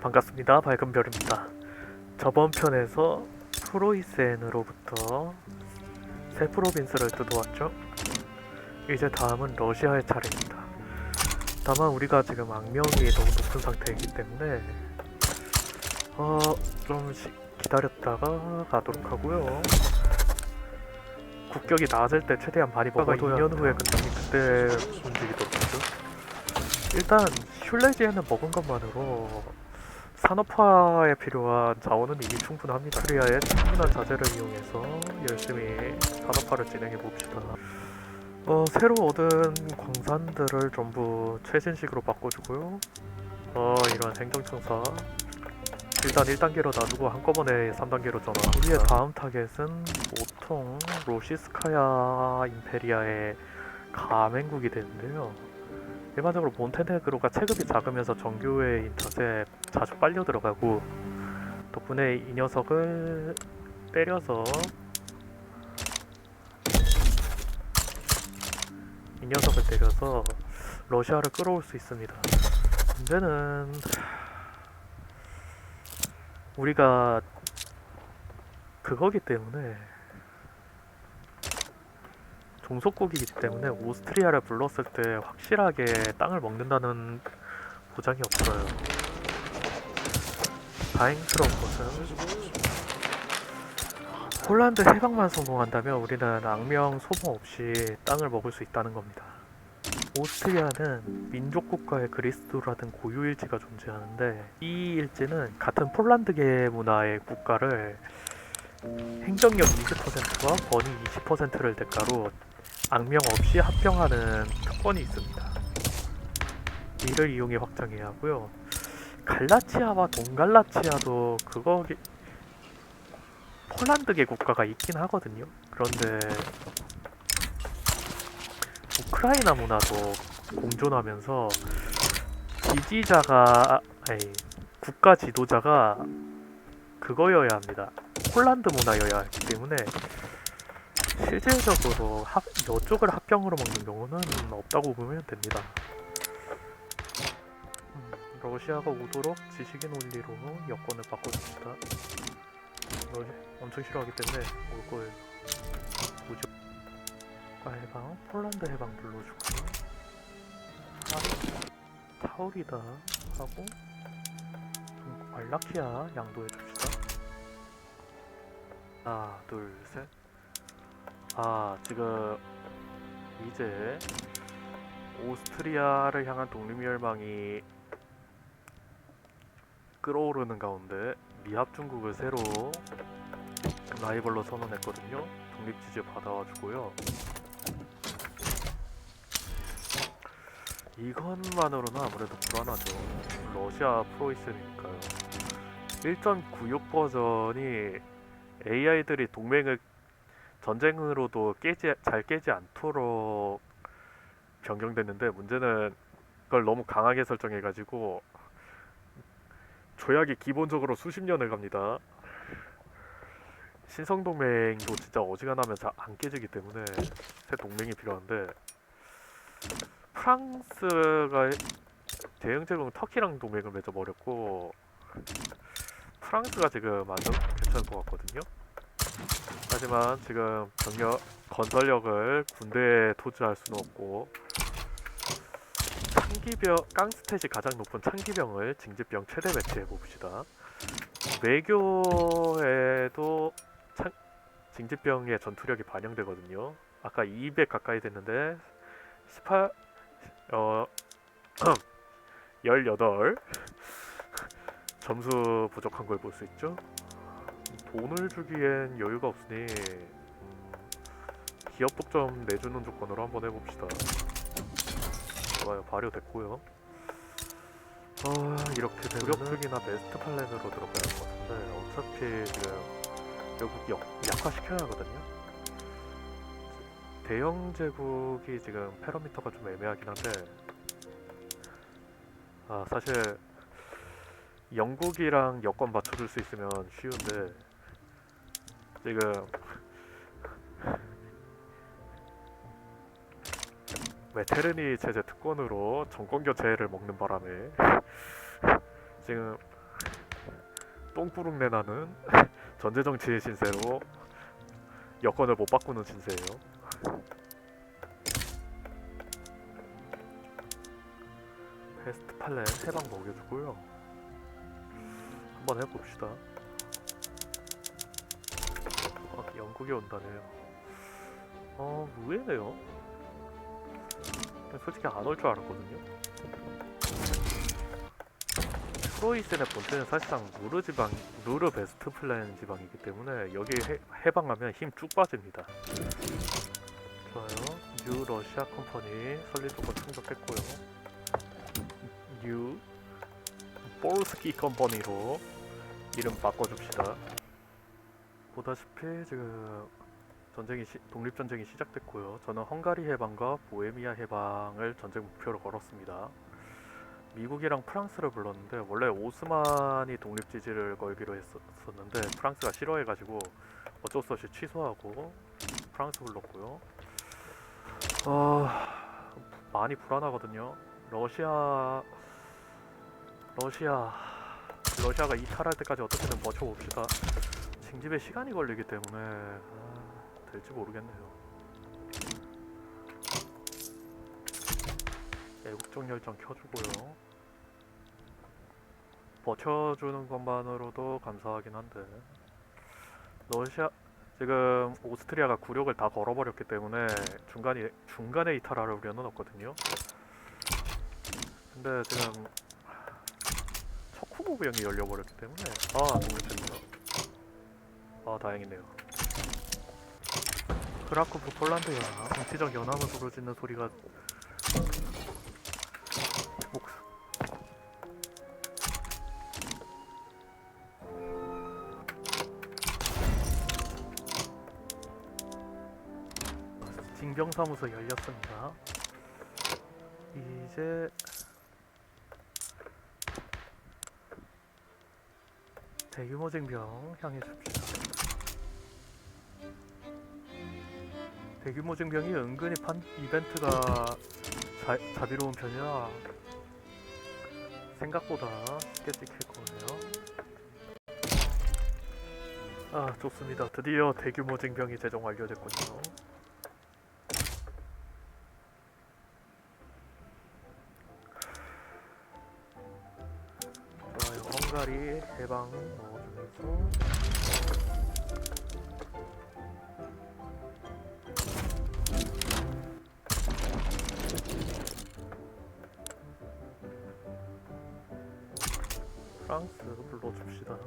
반갑습니다. 밝은 별입니다. 저번 편에서 프로이센으로부터 새 프로빈스를 뜯어왔죠. 이제 다음은 러시아의 차례입니다. 다만 우리가 지금 악명이 너무 높은 상태이기 때문에 어, 좀 시- 기다렸다가 가도록 하고요. 국격이 낮을 때 최대한 많이 먹어야 2년 후에 끝나니 그때 움직이도록 하죠. 일단 슐레지에는 먹은 것만으로 산업화에 필요한 자원은 이미 충분합니다. 코리아의 충분한 자재를 이용해서 열심히 산업화를 진행해 봅시다. 어, 새로 얻은 광산들을 전부 최신식으로 바꿔주고요. 어, 이런 행정청사 일단 1단계로 놔두고 한꺼번에 3단계로 전환. 우리의 다음 타겟은 보통 로시스카야 임페리아의 가맹국이 되는데요. 일반적으로 몬테네그로가 체급이 작으면서 정교회 인터에 자주 빨려 들어가고 덕분에 이 녀석을 때려서 이 녀석을 때려서 러시아를 끌어올 수 있습니다. 문제는 우리가 그거기 때문에 종속국이기 때문에 오스트리아를 불렀을 때 확실하게 땅을 먹는다는 보장이 없어요. 다행스러운 것은 폴란드 해방만 성공한다면 우리는 악명 소모 없이 땅을 먹을 수 있다는 겁니다. 오스트리아는 민족 국가의 그리스도라든 고유 일지가 존재하는데 이 일지는 같은 폴란드계 문화의 국가를 행정력 20%와 권위 20%를 대가로 악명 없이 합병하는 특권이 있습니다. 이를 이용해 확장해야 하고요. 갈라치아와 동갈라치아도 그거 폴란드계 국가가 있긴 하거든요. 그런데 우크라이나 문화도 공존하면서 지지자가 아니 국가 지도자가 그거여야 합니다. 폴란드 문화여야 하기 때문에 실질적으로 합, 이쪽을 합병으로 먹는 경우는 없다고 보면 됩니다. 음, 러시아가 오도록 지식인 원리로 여권을 바꿔줍시다. 러시 엄청 싫어하기 때문에 올 거예요. 국가 해방, 폴란드 해방 눌러주고 타- 타오리다 하고 좀 알라키아 양보해 줍시다. 하나, 둘, 셋. 아, 지금 이제 오스트리아를 향한 독립멸망이 끌어오르는 가운데 미합 중국을 새로 라이벌로 선언했거든요. 독립 지지 받아와주고요. 이것만으로는 아무래도 불안하죠. 러시아 프로이센이니까요. 1.96 버전이 AI들이 동맹을 전쟁으로도 깨지 잘 깨지 않도록 변경됐는데 문제는 그걸 너무 강하게 설정해가지고 조약이 기본적으로 수십 년을 갑니다. 신성 동맹도 진짜 어지간하면 잘 안 깨지기 때문에 새 동맹이 필요한데 프랑스가 대응 제공 터키랑 동맹을 맺어버렸고 프랑스가 지금 완전 괜찮을 것 같거든요. 하지만 지금 병력 건설력을 군대에 투자할 수는 없고 창기병 깡스탯이 가장 높은 창기병을 징집병 최대 배치해 봅시다. 외교에도 창, 징집병의 전투력이 반영되거든요. 아까 200 가까이 됐는데 18 어 18 점수 부족한 걸 볼 수 있죠. 돈을 주기엔 여유가 없으니 음, 기업 독점 내주는 조건으로 한번 해봅시다. 좋아요, 발효됐고요. 아 이렇게 되면 무력적이나 베스트 플랜으로 들어가야 할 것 같은데 어차피 지금 결국 역, 약화시켜야 하거든요. 대영 제국이 지금 패러미터가 좀 애매하긴 한데 아 사실 영국이랑 여권 맞춰줄 수 있으면 쉬운데 지금 메테르니 체제 특권으로 정권 교체를 먹는 바람에 지금 똥구릉내 나는 전제 정치의 신세로 여권을 못 바꾸는 신세예요. 베스트 팔렌 해방 먹여주고요. 한번 해봅시다. 영국이 온다네요. 어, 의외네요. 솔직히 안 올 줄 알았거든요. 프로이센의 본체는 사실상 누르 지방, 누르 베스트 플랜 지방이기 때문에 여기 해, 해방하면 힘 쭉 빠집니다. 좋아요. 뉴 러시아 컴퍼니 설립 조건 충족했고요. 뉴 볼스키 컴퍼니로 이름 바꿔줍시다. 보다시피 지금 전쟁이 시, 독립전쟁이 시작됐고요. 저는 헝가리 해방과 보헤미아 해방을 전쟁 목표로 걸었습니다. 미국이랑 프랑스를 불렀는데 원래 오스만이 독립 지지를 걸기로 했었는데 프랑스가 싫어해가지고 어쩔 수 없이 취소하고 프랑스 불렀고요. 어, 많이 불안하거든요. 러시아 러시아 러시아가 이탈할 때까지 어떻게든 버텨봅시다. 징집에 시간이 걸리기 때문에 아, 될지 모르겠네요. 애국적 열정 켜주고요. 버텨주는 것만으로도 감사하긴 한데 러시아 지금 오스트리아가 굴욕을 다 걸어버렸기 때문에 중간에 중간에 이탈할 우려는 없거든요. 근데 지금 척후보 병이 열려버렸기 때문에 아 독립됩니다. 아 다행이네요. 크라쿠프 폴란드야 정치적 연합을 부르짖는 소리가 목 징병사무소 열렸습니다. 이제 대규모 징병 향해 줍시다. 대규모 징병이 은근히 판 이벤트가 자, 자비로운 편이라 생각보다 쉽게 찍힐 거예요. 아 좋습니다. 드디어 대규모 징병이 제정 완료됐군요. 헝가리 해방 넣어주면서 프랑스 불러줍시다.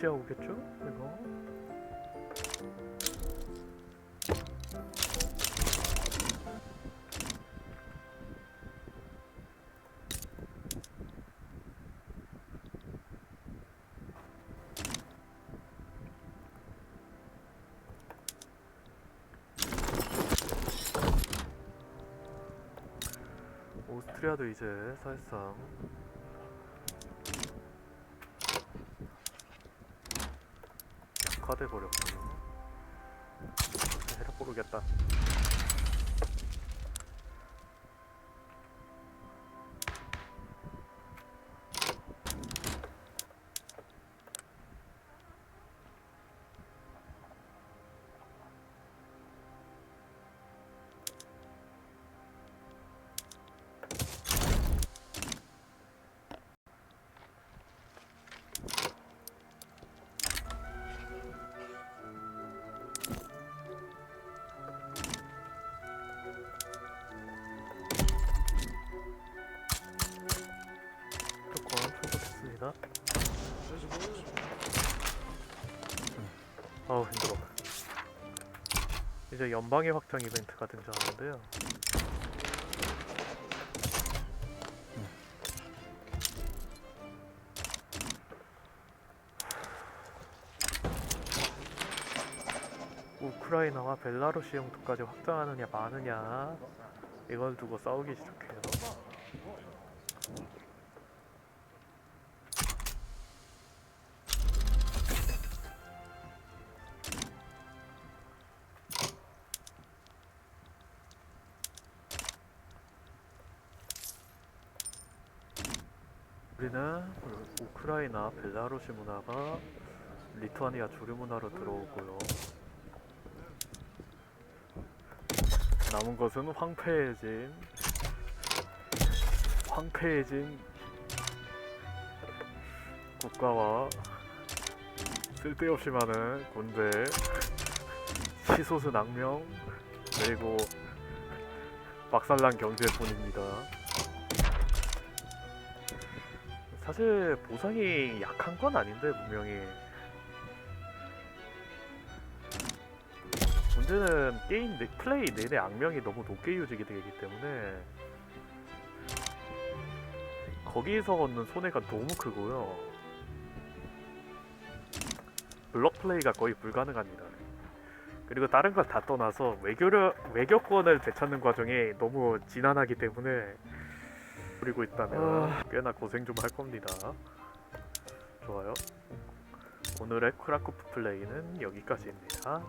러시아 오겠죠? 이거 오스트리아도 이제 사실상 약화돼 버렸군요. 해라 모르겠다. 아우 힘들어. 이제 연방의 확장 이벤트가 등장하는데요. 우크라이나와 벨라루시 영토까지 확장하느냐 마느냐 이걸 두고 싸우기 시작해요. 우리는 우크라이나 벨라루시 문화가 리투아니아 주류 문화로 들어오고요. 남은 것은 황폐해진 황폐해진 국가와 쓸데없이 많은 군대 치솟은 악명 그리고 박살난 경제뿐입니다. 사실 보상이 약한 건 아닌데 분명히. 문제는 게임 내, 플레이 내내 악명이 너무 높게 유지가 되기 때문에 거기서 얻는 손해가 너무 크고요. 블럭 플레이가 거의 불가능합니다. 그리고 다른 걸 다 떠나서 외교려, 외교권을 되찾는 과정이 너무 지난하기 때문에 그리고 있다면 꽤나 고생 좀 할 겁니다. 좋아요. 오늘의 크라쿠프 플레이는 여기까지입니다